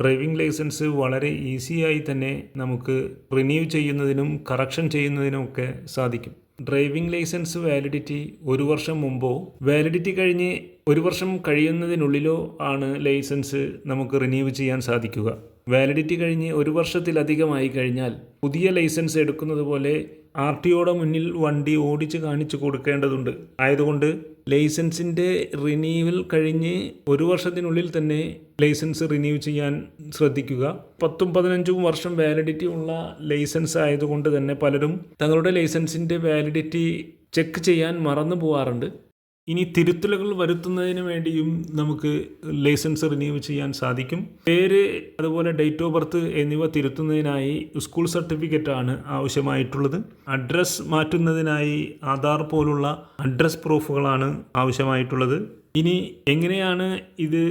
Driving licence വളരെ ഈസിയായി തന്നെ നമുക്ക് റിന്യൂ ചെയ്യുന്നതിനും കറക്ഷൻ ചെയ്യുന്നതിനും ഒക്കെ സാധിക്കും. ഡ്രൈവിംഗ് ലൈസൻസ് വാലിഡിറ്റി ഒരു വർഷം മുമ്പോ വാലിഡിറ്റി കഴിഞ്ഞ് ഒരു വർഷം കഴിയുന്നതിനുള്ളിലോ ആണ് ലൈസൻസ് നമുക്ക് റിന്യൂ ചെയ്യാൻ സാധിക്കുക. വാലിഡിറ്റി കഴിഞ്ഞ് ഒരു വർഷത്തിലധികമായി കഴിഞ്ഞാൽ പുതിയ ലൈസൻസ് എടുക്കുന്നത് പോലെ ആർ ടി ഒയുടെ മുന്നിൽ വണ്ടി ഓടിച്ച് കാണിച്ചു കൊടുക്കേണ്ടതുണ്ട്. ആയതുകൊണ്ട് ലൈസൻസിന്റെ റിന്യൂവൽ കഴിഞ്ഞ് ഒരു വർഷത്തിനുള്ളിൽ തന്നെ ലൈസൻസ് റിന്യൂ ചെയ്യാൻ ശ്രദ്ധിക്കുക. പത്തും പതിനഞ്ചും വർഷം വാലിഡിറ്റി ഉള്ള ലൈസൻസ് ആയതുകൊണ്ട് തന്നെ പലരും തങ്ങളുടെ ലൈസൻസിന്റെ വാലിഡിറ്റി ചെക്ക് ചെയ്യാൻ മറന്നു പോകാറുണ്ട് ഇനി തിരുത്തലുകൾ വരുത്തുന്നതിന് വേണ്ടിയും നമുക്ക് ലൈസൻസ് റിന്യൂ ചെയ്യാൻ സാധിക്കും. പേര് അതുപോലെ ഡേറ്റ് ഓഫ് ബർത്ത് എന്നിവ തിരുത്തുന്നതിനായി സ്കൂൾ സർട്ടിഫിക്കറ്റ് ആണ് ആവശ്യമായിട്ടുള്ളത്. അഡ്രസ്സ് മാറ്റുന്നതിനായി ആധാർ പോലുള്ള അഡ്രസ് പ്രൂഫുകളാണ് ആവശ്യമായിട്ടുള്ളത്. ഇനി എങ്ങനെയാണ് ഇത്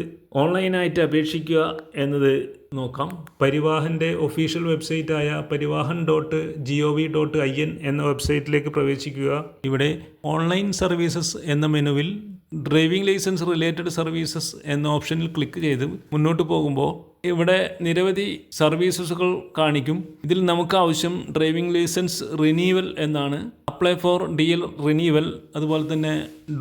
ഓൺലൈനായിട്ട് അപേക്ഷിക്കുക എന്നത് നോക്കാം. പരിവാഹന്റെ official വെബ്സൈറ്റായ Parivahan dot G O V dot I N എന്ന വെബ്സൈറ്റിലേക്ക് പ്രവേശിക്കുക. ഇവിടെ ഓൺലൈൻ സർവീസസ് എന്ന മെനുവിൽ ഡ്രൈവിംഗ് ലൈസൻസ് റിലേറ്റഡ് സർവീസസ് എന്ന ഓപ്ഷനിൽ ക്ലിക്ക് ചെയ്ത് മുന്നോട്ട് പോകുമ്പോൾ ഇവിടെ നിരവധി സർവീസസുകൾ കാണിക്കും. ഇതിൽ നമുക്ക് ആവശ്യം ഡ്രൈവിംഗ് ലൈസൻസ് റിന്യൂവൽ എന്നാണ്. Apply for D L renewal അതുപോലെ തന്നെ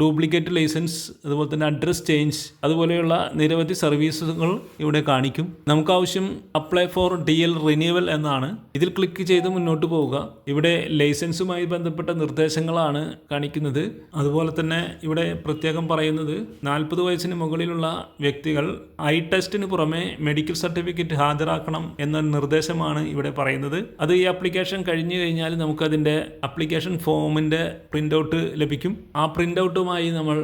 ഡ്യൂപ്ലിക്കേറ്റ് ലൈസൻസ് അതുപോലെ തന്നെ അഡ്രസ് ചേഞ്ച് അതുപോലെയുള്ള നിരവധി സർവീസുകൾ ഇവിടെ കാണിക്കും. നമുക്ക് ആവശ്യം apply for D L renewal എന്നാണ്. ഇതിൽ ക്ലിക്ക് ചെയ്ത് മുന്നോട്ട് പോവുക. ഇവിടെ ലൈസൻസുമായി ബന്ധപ്പെട്ട നിർദ്ദേശങ്ങളാണ് കാണിക്കുന്നത്. അതുപോലെ തന്നെ ഇവിടെ പ്രത്യേകം പറയുന്നത് നാൽപ്പത് വയസ്സിന് മുകളിലുള്ള വ്യക്തികൾ ഐ ടെസ്റ്റിന് പുറമെ മെഡിക്കൽ സർട്ടിഫിക്കറ്റ് ഹാജരാക്കണം എന്ന നിർദ്ദേശമാണ് ഇവിടെ പറയുന്നത്. അത് ഈ ആപ്ലിക്കേഷൻ കഴിഞ്ഞു കഴിഞ്ഞാൽ നമുക്കതിന്റെ അപ്ലിക്കേഷൻ ഫോമിന്റെ പ്രിന്റ് ഔട്ട് ലഭിക്കും. ആ പ്രിന്റ് ഔട്ടുമായി നമ്മൾ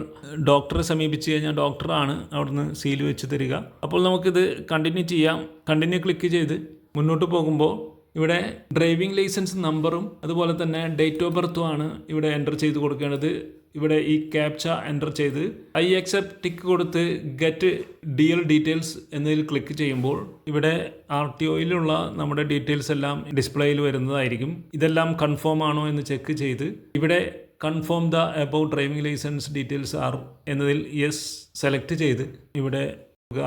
ഡോക്ടറെ സമീപിച്ച് കഴിഞ്ഞാൽ ഡോക്ടറാണ് അവിടുന്ന് സീൽ വെച്ച് തരിക. അപ്പോൾ നമുക്കിത് കണ്ടിന്യൂ ചെയ്യാം. കണ്ടിന്യൂ ക്ലിക്ക് ചെയ്ത് മുന്നോട്ട് പോകുമ്പോൾ ഇവിടെ ഡ്രൈവിംഗ് ലൈസൻസ് നമ്പറും അതുപോലെ തന്നെ ഡേറ്റ് ഓഫ് ബർത്തും ആണ് ഇവിടെ എന്റർ ചെയ്ത് കൊടുക്കേണ്ടത്. ഇവിടെ ഈ ക്യാപ്ച എന്റർ ചെയ്ത് ഐ അക്സെപ്റ്റ് ടിക്ക് കൊടുത്ത് ഗെറ്റ് ഡി എൽ ഡീറ്റെയിൽസ് എന്നതിൽ ക്ലിക്ക് ചെയ്യുമ്പോൾ ഇവിടെ ആർ ടി ഒയിലുള്ള നമ്മുടെ ഡീറ്റെയിൽസ് എല്ലാം ഡിസ്പ്ലേയിൽ വരുന്നതായിരിക്കും. ഇതെല്ലാം കൺഫേം ആണോ എന്ന് ചെക്ക് ചെയ്ത് ഇവിടെ confirm the about driving licence details are എന്നതിൽ യെസ് സെലക്ട് ചെയ്ത് ഇവിടെ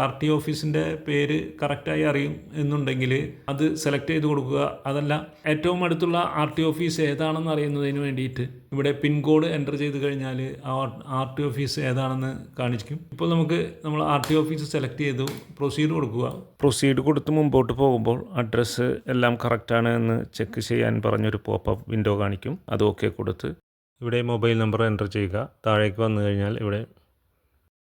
ആർ ടി ഓഫീസിന്റെ പേര് കറക്റ്റായി അറിയും എന്നുണ്ടെങ്കിൽ അത് സെലക്ട് ചെയ്ത് കൊടുക്കുക. അതല്ല ഏറ്റവും അടുത്തുള്ള ആർ ടി ഓഫീസ് ഏതാണെന്ന് അറിയുന്നതിന് വേണ്ടിയിട്ട് ഇവിടെ പിൻകോഡ് എന്റർ ചെയ്ത് കഴിഞ്ഞാൽ ആ ആർ ടി ഓഫീസ് ഏതാണെന്ന് കാണിക്കും. ഇപ്പോൾ നമുക്ക് നമ്മൾ ആർ ടി ഓഫീസ് സെലക്ട് ചെയ്തു. പ്രൊസീഡ് കൊടുക്കുക. പ്രൊസീഡ് കൊടുത്ത് മുമ്പോട്ട് പോകുമ്പോൾ അഡ്രസ്സ് എല്ലാം കറക്റ്റാണ് എന്ന് ചെക്ക് ചെയ്യാൻ പറഞ്ഞൊരു പോപ്പപ്പ് വിൻഡോ കാണിക്കും. അത് ഓക്കെ കൊടുത്ത് ഇവിടെ മൊബൈൽ നമ്പർ എന്റർ ചെയ്യുക. താഴേക്ക് വന്നു കഴിഞ്ഞാൽ ഇവിടെ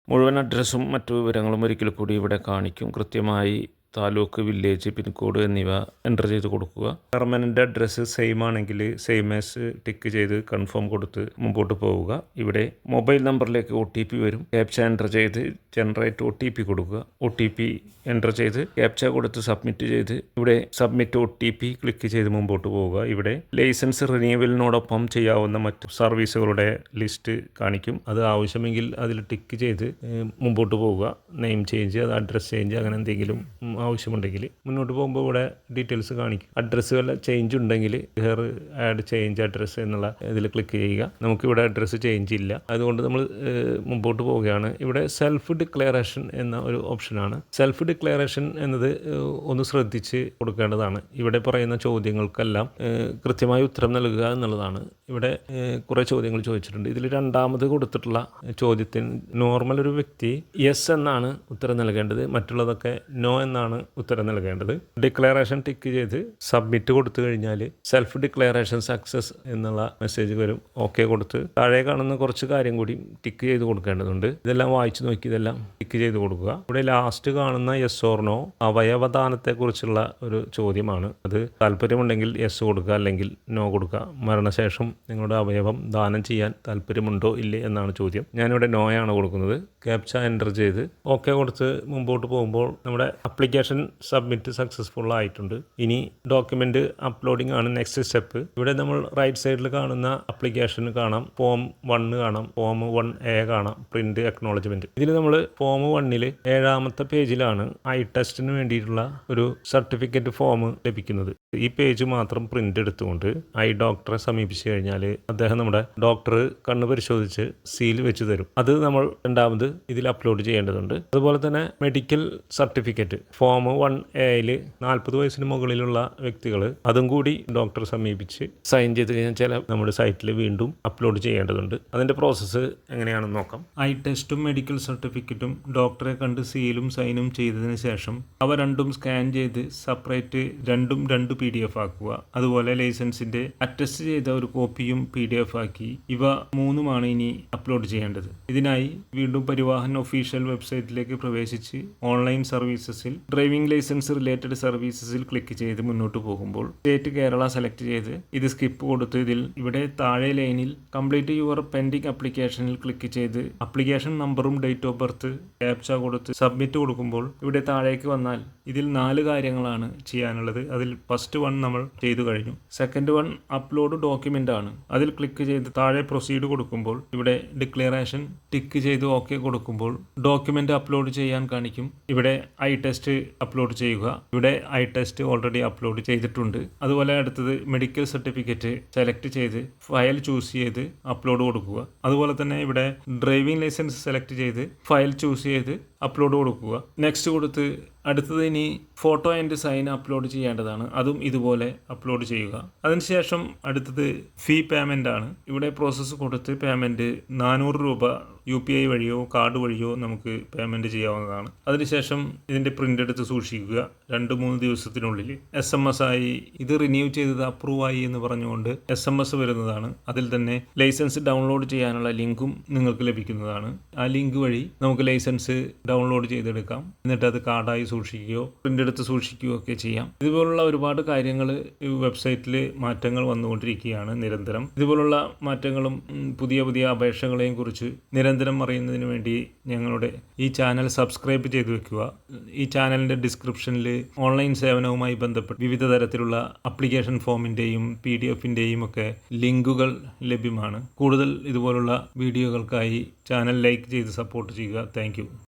മുഴുവൻ അഡ്രസ്സും മറ്റു വിവരങ്ങളും ഒരിക്കൽ കൂടി ഇവിടെ കാണിക്കും. കൃത്യമായി താലൂക്ക് വില്ലേജ് പിൻകോഡ് എന്നിവ എന്റർ ചെയ്ത് കൊടുക്കുക. പെർമനന്റ് അഡ്രസ്സ് സെയിം ആണെങ്കിൽ സെയിം ആസ് ടിക്ക് ചെയ്ത് കൺഫേം കൊടുത്ത് മുമ്പോട്ട് പോവുക. ഇവിടെ മൊബൈൽ നമ്പറിലേക്ക് ഒ വരും. ക്യാപ്ച എന്റർ ചെയ്ത് ജനറേറ്റ് ഒ ടി പി കൊടുക്കുക. ഒ ടി പി എന്റർ ചെയ്ത് ക്യാപ്ച കൊടുത്ത് സബ്മിറ്റ് ചെയ്ത് ഇവിടെ submit O T P click ചെയ്ത് മുമ്പോട്ട് പോവുക. ഇവിടെ ലൈസൻസ് റിന്യൂവലിനോടൊപ്പം ചെയ്യാവുന്ന മറ്റ് സർവീസുകളുടെ ലിസ്റ്റ് കാണിക്കും. അത് ആവശ്യമെങ്കിൽ അതിൽ ടിക്ക് ചെയ്ത് മുമ്പോട്ട് പോവുക. നെയിം ചേഞ്ച് അത് അഡ്രസ്സ് ചേഞ്ച് അങ്ങനെ എന്തെങ്കിലും ആവശ്യമുണ്ടെങ്കിൽ മുന്നോട്ട് പോകുമ്പോൾ ഇവിടെ ഡീറ്റെയിൽസ് കാണിക്കും. അഡ്രസ്സ് വല്ല ചേഞ്ച് ഉണ്ടെങ്കിൽ ഹെയർ ആഡ് ചേഞ്ച് അഡ്രസ്സ് എന്നുള്ള ഇതിൽ ക്ലിക്ക് ചെയ്യുക. നമുക്കിവിടെ അഡ്രസ്സ് ചേഞ്ച് ഇല്ല. അതുകൊണ്ട് നമ്മൾ മുമ്പോട്ട് പോവുകയാണ്. ഇവിടെ സെൽഫ് ഡിക്ലറേഷൻ എന്ന ഒരു ഓപ്ഷനാണ് സെൽഫ് ഡിക്ലറേഷൻ എന്നത് ഒന്ന് ശ്രദ്ധിച്ച് കൊടുക്കേണ്ടതാണ്. ഇവിടെ പറയുന്ന ചോദ്യങ്ങൾക്കെല്ലാം കൃത്യമായി ഉത്തരം നൽകുക എന്നുള്ളതാണ്. ഇവിടെ കുറേ ചോദ്യങ്ങൾ ചോദിച്ചിട്ടുണ്ട്. ഇതിൽ രണ്ടാമത് കൊടുത്തിട്ടുള്ള ചോദ്യത്തിന് നോർമൽ ഒരു വ്യക്തി യെസ് എന്നാണ് ഉത്തരം നൽകേണ്ടത്. മറ്റുള്ളതൊക്കെ നോ എന്നാണ് ഉത്തരം നൽകേണ്ടത്. ഡിക്ലറേഷൻ ടിക്ക് ചെയ്ത് സബ്മിറ്റ് കൊടുത്തു കഴിഞ്ഞാൽ സെൽഫ് ഡിക്ലറേഷൻ സക്സസ് എന്നുള്ള മെസ്സേജ് വരും. ഓക്കെ കൊടുത്ത്. താഴെ കാണുന്ന കുറച്ച് കാര്യം കൂടി ടിക്ക് ചെയ്ത് കൊടുക്കേണ്ടതുണ്ട്. ഇതെല്ലാം വായിച്ചു നോക്കി ഇതെല്ലാം ടിക്ക് ചെയ്ത് കൊടുക്കുക. ഇവിടെ ലാസ്റ്റ് കാണുന്ന യെസ് ഓർണോ അവയവദാനത്തെക്കുറിച്ചുള്ള ഒരു ചോദ്യമാണ്. അത് താല്പര്യമുണ്ടെങ്കിൽ യെസ് കൊടുക്കുക അല്ലെങ്കിൽ നോ കൊടുക്കുക. മരണശേഷം നിങ്ങളുടെ അവയവം ദാനം ചെയ്യാൻ താല്പര്യമുണ്ടോ ഇല്ലേ എന്നാണ് ചോദ്യം. ഞാനിവിടെ നോയാണ് കൊടുക്കുന്നത്. ക്യാപ്ച എന്റർ ചെയ്ത് ഓക്കെ കൊടുത്ത് മുമ്പോട്ട് പോകുമ്പോൾ നമ്മുടെ അപ്ലിക്കേഷൻ സബ്മിറ്റ് സക്സസ്ഫുൾ ആയിട്ടുണ്ട്. ഇനി ഡോക്യുമെന്റ് അപ്ലോഡിംഗ് ആണ് നെക്സ്റ്റ് സ്റ്റെപ്പ് ഇവിടെ നമ്മൾ റൈറ്റ് സൈഡിൽ കാണുന്ന അപ്ലിക്കേഷൻ കാണാം. ഫോം വൺ കാണാം. ഫോം വൺ എ കാണാം. പ്രിന്റ് അക്നോളജ്മെന്റ് ഇതിൽ നമ്മൾ ഫോം വണ്ണിൽ ഏഴാമത്തെ പേജിലാണ് ഐ ടെസ്റ്റിന് വേണ്ടിയിട്ടുള്ള ഒരു സർട്ടിഫിക്കറ്റ് ഫോം ലഭിക്കുന്നത്. ഈ പേജ് മാത്രം പ്രിന്റ് എടുത്തുകൊണ്ട് ഐ ഡോക്ടറെ സമീപിച്ചു കഴിഞ്ഞാൽ അദ്ദേഹം നമ്മുടെ ഡോക്ടർ കണ്ണ് പരിശോധിച്ച് സീൽ വെച്ച് തരും. അത് നമ്മൾ രണ്ടാമത് ഇതിൽ അപ്ലോഡ് ചെയ്യേണ്ടതുണ്ട്. അതുപോലെ തന്നെ medical certificate form form one എയിൽ നാൽപ്പത് വയസ്സിന് മുകളിലുള്ള വ്യക്തികൾ അതും കൂടി ഡോക്ടറെ സമീപിച്ച് സൈൻ ചെയ്ത് കഴിഞ്ഞാൽ ചില നമ്മുടെ സൈറ്റിൽ വീണ്ടും അപ്ലോഡ് ചെയ്യേണ്ടതുണ്ട്. അതിന്റെ പ്രോസസ്സ് എങ്ങനെയാണെന്ന് നോക്കാം. ഐ ടെസ്റ്റും മെഡിക്കൽ സർട്ടിഫിക്കറ്റും ഡോക്ടറെ കണ്ട് സീലും സൈനും ചെയ്തതിന് ശേഷം അവ രണ്ടും സ്കാൻ ചെയ്ത് സെപ്പറേറ്റ് രണ്ടും രണ്ട് പി ഡി എഫ് ആക്കുക. അതുപോലെ ലൈസൻസിന്റെ അറ്റസ്റ്റ് ചെയ്ത ഒരു കോപ്പിയും പി ഡി എഫ് ആക്കി ഇവ മൂന്നുമാണ് ഇനി അപ്ലോഡ് ചെയ്യേണ്ടത്. ഇതിനായി വീണ്ടും പരിവാഹൻ ഒഫീഷ്യൽ വെബ്സൈറ്റിലേക്ക് പ്രവേശിച്ച് ഓൺലൈൻ സർവീസസിൽ ഡ്രൈവിംഗ് ലൈസൻസ് റിലേറ്റഡ് സർവീസസിൽ ക്ലിക്ക് ചെയ്ത് മുന്നോട്ട് പോകുമ്പോൾ സ്റ്റേറ്റ് കേരള സെലക്ട് ചെയ്ത് ഇത് സ്കിപ്പ് കൊടുത്ത് ഇതിൽ ഇവിടെ താഴെ ലൈനിൽ കംപ്ലീറ്റ് യുവർ പെൻഡിംഗ് അപ്ലിക്കേഷനിൽ ക്ലിക്ക് ചെയ്ത് അപ്ലിക്കേഷൻ നമ്പറും ഡേറ്റ് ഓഫ് ബർത്ത് ക്യാപ്ച കൊടുത്ത് സബ്മിറ്റ് കൊടുക്കുമ്പോൾ ഇവിടെ താഴേക്ക് വന്നാൽ ഇതിൽ നാല് കാര്യങ്ങളാണ് ചെയ്യാനുള്ളത്. അതിൽ ഫസ്റ്റ് വൺ നമ്മൾ ചെയ്തു കഴിഞ്ഞു. സെക്കൻഡ് വൺ അപ്ലോഡ് ഡോക്യുമെന്റ് ആണ്. അതിൽ ക്ലിക്ക് ചെയ്ത് താഴെ പ്രൊസീഡ് കൊടുക്കുമ്പോൾ ഇവിടെ ഡിക്ലറേഷൻ ടിക്ക് ചെയ്ത് ഓക്കെ കൊടുക്കുമ്പോൾ ഡോക്യുമെന്റ് അപ്ലോഡ് ചെയ്യാൻ കാണിക്കും. ഇവിടെ ഐ ടെസ്റ്റ് അപ്ലോഡ് ചെയ്യുക. ഇവിടെ ഐ ടെസ്റ്റ് ഓൾറെഡി അപ്ലോഡ് ചെയ്തിട്ടുണ്ട്. അതുപോലെ അടുത്തത് മെഡിക്കൽ സർട്ടിഫിക്കറ്റ് സെലക്ട് ചെയ്ത് ഫയൽ ചൂസ് ചെയ്ത് അപ്ലോഡ് കൊടുക്കുക. അതുപോലെ തന്നെ ഇവിടെ ഡ്രൈവിംഗ് ലൈസൻസ് സെലക്ട് ചെയ്ത് ഫയൽ ചൂസ് ചെയ്ത് അപ്ലോഡ് കൊടുക്കുക. നെക്സ്റ്റ് കൊടുത്ത് അടുത്തത് ഇനി ഫോട്ടോ ആൻഡ് സൈൻ അപ്ലോഡ് ചെയ്യേണ്ടതാണ്. അതും ഇതുപോലെ അപ്ലോഡ് ചെയ്യുക. അതിനുശേഷം അടുത്തത് ഫീ പേയ്മെന്റ് ആണ്. ഇവിടെ പ്രോസസ്സ് കൊടുത്ത് പേയ്മെന്റ് നാനൂറ് രൂപ യു പി ഐ വഴിയോ കാർഡ് വഴിയോ നമുക്ക് പേയ്മെന്റ് ചെയ്യാവുന്നതാണ്. അതിനുശേഷം ഇതിന്റെ പ്രിന്റ് എടുത്ത് സൂക്ഷിക്കുക. രണ്ട് മൂന്ന് ദിവസത്തിനുള്ളിൽ. എസ് എം എസ് ആയി ഇത് റിന്യൂ ചെയ്തത് അപ്രൂവ് ആയി എന്ന് പറഞ്ഞുകൊണ്ട് എസ് എം എസ് വരുന്നതാണ്. അതിൽ തന്നെ ലൈസൻസ് ഡൗൺലോഡ് ചെയ്യാനുള്ള ലിങ്കും നിങ്ങൾക്ക് ലഭിക്കുന്നതാണ്. ആ ലിങ്ക് വഴി നമുക്ക് ലൈസൻസ് ഡൗൺലോഡ് ചെയ്തെടുക്കാം. എന്നിട്ട് അത് കാർഡായി സൂക്ഷിക്കുകയോ പ്രിന്റ് എടുത്ത് സൂക്ഷിക്കുകയോ ഒക്കെ ചെയ്യാം. ഇതുപോലുള്ള ഒരുപാട് കാര്യങ്ങൾ ഈ വെബ്സൈറ്റിൽ മാറ്റങ്ങൾ വന്നുകൊണ്ടിരിക്കുകയാണ് നിരന്തരം. ഇതുപോലുള്ള മാറ്റങ്ങളും പുതിയ പുതിയ അപേക്ഷകളെയും കുറിച്ച് നിരന്തരം അറിയുന്നതിന് വേണ്ടി ഞങ്ങളുടെ ഈ ചാനൽ സബ്സ്ക്രൈബ് ചെയ്ത് വെക്കുക. ഈ ചാനലിന്റെ ഡിസ്ക്രിപ്ഷനിൽ ഓൺലൈൻ സേവനവുമായി ബന്ധപ്പെട്ട് വിവിധ തരത്തിലുള്ള അപ്ലിക്കേഷൻ ഫോമിന്റെയും പി ഡി എഫിന്റെയും ഒക്കെ ലിങ്കുകൾ ലഭ്യമാണ്. കൂടുതൽ ഇതുപോലുള്ള വീഡിയോകൾക്കായി ചാനൽ ലൈക്ക് ചെയ്ത് സപ്പോർട്ട് ചെയ്യുക. താങ്ക്